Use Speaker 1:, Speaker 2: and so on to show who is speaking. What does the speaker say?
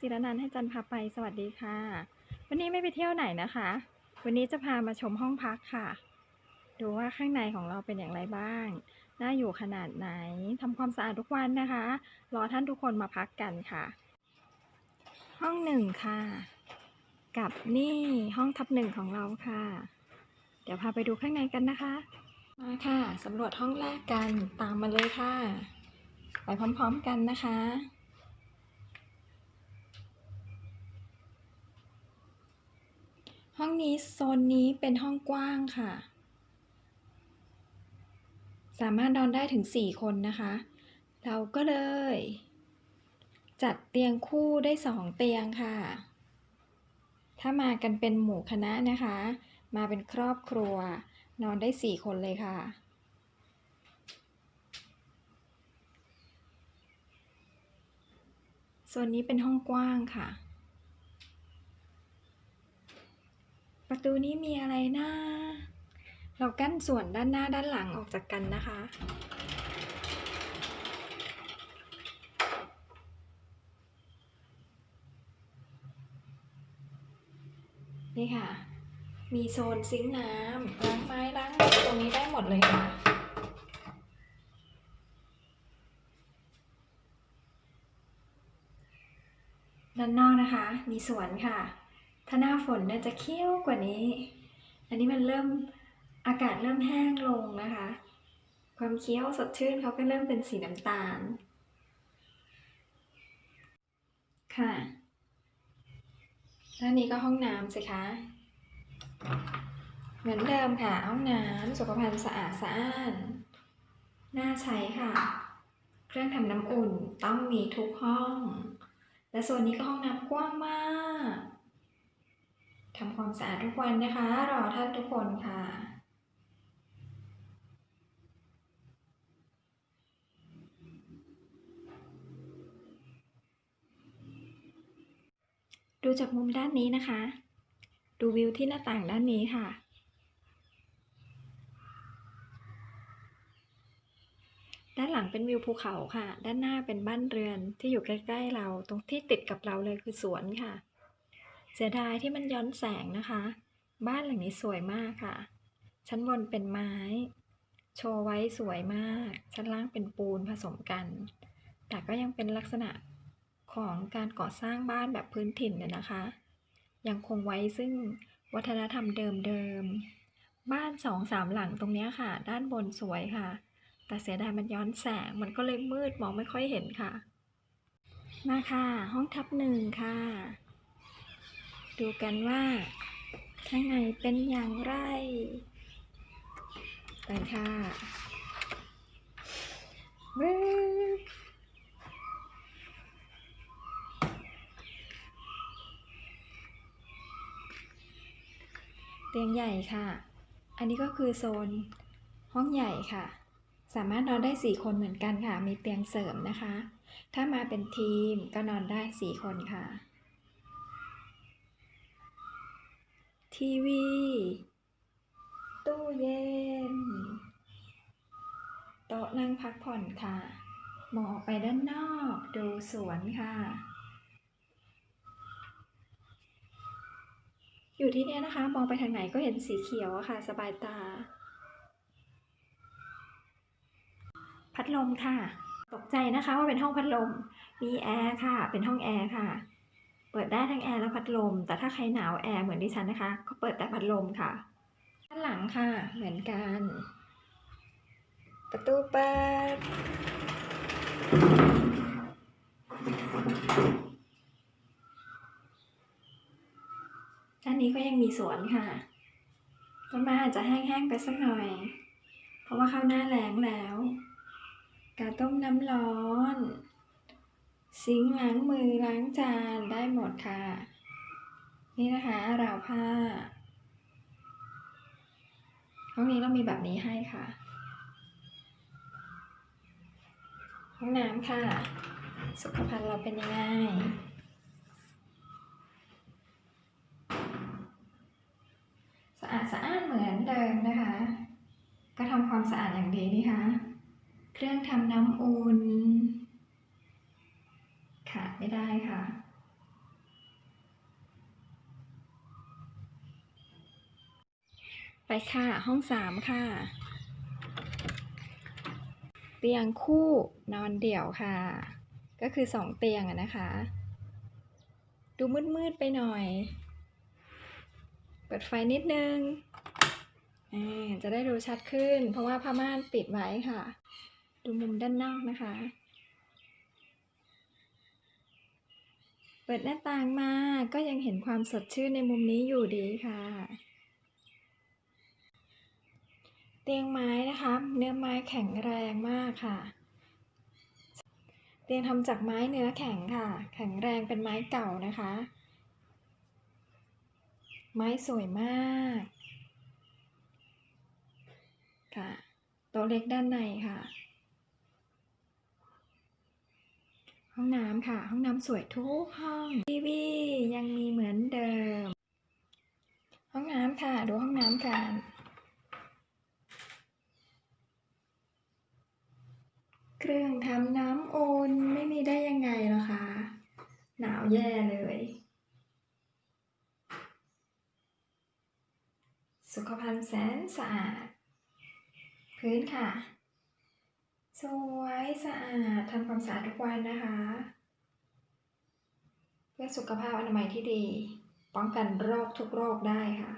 Speaker 1: จิรนันท์ให้จันพาไปสวัสดีค่ะ วันนี้ไม่ไปเที่ยวไหนนะคะ วันนี้จะพามาชมห้องพักค่ะ ดูว่าข้างในของเราเป็นอย่างไรบ้าง น่าอยู่ขนาดไหนทำความสะอาดทุกวันนะคะ รอท่านทุกคนมาพักกันค่ะ ห้องหนึ่งค่ะ กับนี่ห้องทับหนึ่งของเราค่ะ เดี๋ยวพาไปดูข้างในกันนะคะ มาค่ะสำรวจห้องแรกกันตามมาเลยค่ะ ไปพร้อมๆกันนะคะ ห้องนี้โซนนี้เป็นห้องกว้างค่ะ สามารถนอนได้ถึง 4 คนนะคะ เราก็เลย จัดเตียงคู่ได้2เตียงค่ะ ถ้ามากันเป็นหมู่คณะนะคะ มาเป็นครอบครัวนอนได้ 4 คนเลยค่ะส่วนนี้เป็นห้องกว้างค่ะ ประตูนี้มีอะไรนะ เรากั้นส่วนด้านหน้าด้านหลังออกจากกันนะคะ นี่ค่ะ มีโซนซิงค์น้ำล้างไม้ล้างตรงนี้ได้หมดเลยค่ะด้านนอกนะคะ มีสวนค่ะ ถ้าหน้าฝนเนี่ยจะเคี้ยวกว่านี้ อันนี้มันเริ่มอากาศเริ่มแห้งลงนะคะ ความเคี้ยวสดชื่นเขาก็เริ่มเป็นสีน้ำตาล ค่ะด้านนี้ก็ห้องน้ำสิคะ เหมือนเดิมค่ะ ห้องน้ำสุขภัณฑ์สะอาดสะอ้านน่าใช้ค่ะ เครื่องทำน้ำอุ่นต้องมีทุกห้อง และส่วนนี้ก็ห้องน้ำกว้างมาก ทำความสะอาดทุกวันนะคะ รอท่านทุกคนค่ะดูจากมุมด้านนี้นะคะ ดูวิวที่หน้าต่างด้านนี้ค่ะ ด้านหลังเป็นวิวภูเขาค่ะ ด้านหน้าเป็นบ้านเรือนที่อยู่ใกล้ ๆ เรา ตรงที่ติดกับเราเลยคือสวนค่ะ เสียดายที่มันย้อนแสงนะคะ บ้านหลังนี้สวยมากค่ะ ชั้นบนเป็นไม้ โชว์ไว้สวยมาก ชั้นล่างเป็นปูนผสมกัน แต่ก็ยังเป็นลักษณะของการก่อสร้างบ้านแบบพื้นถิ่นเนี่ยนะคะ ยังคงไว้ซึ่งวัฒนธรรมเดิมๆ บ้านสองสามหลังตรงนี้ค่ะ ด้านบนสวยค่ะ แต่เสียดายมันย้อนแสง มันก็เลยมืดมองไม่ค่อยเห็นค่ะ มาค่ะ ห้องทับหนึ่งค่ะ ดูกันว่า ข้างในเป็นอย่างไรไปค่ะเตียงใหญ่ค่ะ อันนี้ก็คือโซนห้องใหญ่ค่ะ สามารถนอนได้ 4 คนเหมือนกันค่ะ มีเตียงเสริมนะคะ ถ้ามาเป็นทีมก็นอนได้ 4 คนค่ะ ทีวี ตู้เย็น โต๊ะนั่งพักผ่อนค่ะ มองออกไปด้านนอกดูสวนค่ะ อยู่ที่เนี้ยนะคะ มองไปทางไหนก็เห็นสีเขียวค่ะ สบายตา พัดลมค่ะ ตกใจนะคะว่าเป็นห้องพัดลม มีแอร์ค่ะ เป็นห้องแอร์ค่ะ เปิดได้ทั้งแอร์และพัดลม แต่ถ้าใครหนาวแอร์เหมือนดิฉันนะคะ ก็เปิดแต่พัดลมค่ะ ด้านหลังค่ะ เหมือนกัน ประตูเปิด ด้านนี้ก็ยังมีสวนค่ะ ต้นไม้อาจจะแห้งๆไปสักหน่อย เพราะว่าเข้าหน้าแล้งแล้ว กาต้มน้ำร้อน ซิงล้างมือล้างจานได้หมดค่ะ นี่นะคะราวผ้าห้องนี้เรามีแบบนี้ให้ค่ะ ห้องน้ำค่ะ สุขภัณฑ์เราเป็นยังไงสะอาดสะอ้านเหมือนเดิมนะคะ ก็ทำความสะอาดอย่างดีนี่คะ เครื่องทำน้ำอุ่น ไม่ได้ค่ะไปค่ะ ห้องสามค่ะ เตียงคู่นอนเดี่ยวค่ะ ก็คือสองเตียงนะคะ ดูมืดๆไปหน่อย เปิดไฟนิดนึง จะได้ดูชัดขึ้น เพราะว่าผ้าม่านปิดไว้ค่ะ ดูมุมด้านนอกนะคะ ปิดหน้าต่างมาก็ยังเห็นความสดชื่นในมุมนี้อยู่ดีค่ะ เตียงไม้นะคะ เนื้อไม้แข็งแรงมากค่ะ เตียงทำจากไม้เนื้อแข็งค่ะ แข็งแรงเป็นไม้เก่านะคะ ไม้สวยมากค่ะโต๊ะเล็กด้านในค่ะ ห้องน้ำค่ะ ห้องน้ำสวยทุกห้องทีวียังมีเหมือนเดิม ห้องน้ำค่ะ ดูห้องน้ำกันเครื่องทำน้ำอุ่นไม่มีได้ยังไงล่ะคะ หนาวแย่เลย สุขภัณฑ์แสนสะอาด พื้นค่ะ สวยสะอาดทำความสะอาดทุกวันนะคะ เพื่อสุขภาพอนามัยที่ดี ป้องกันโรคทุกโรคได้ค่ะ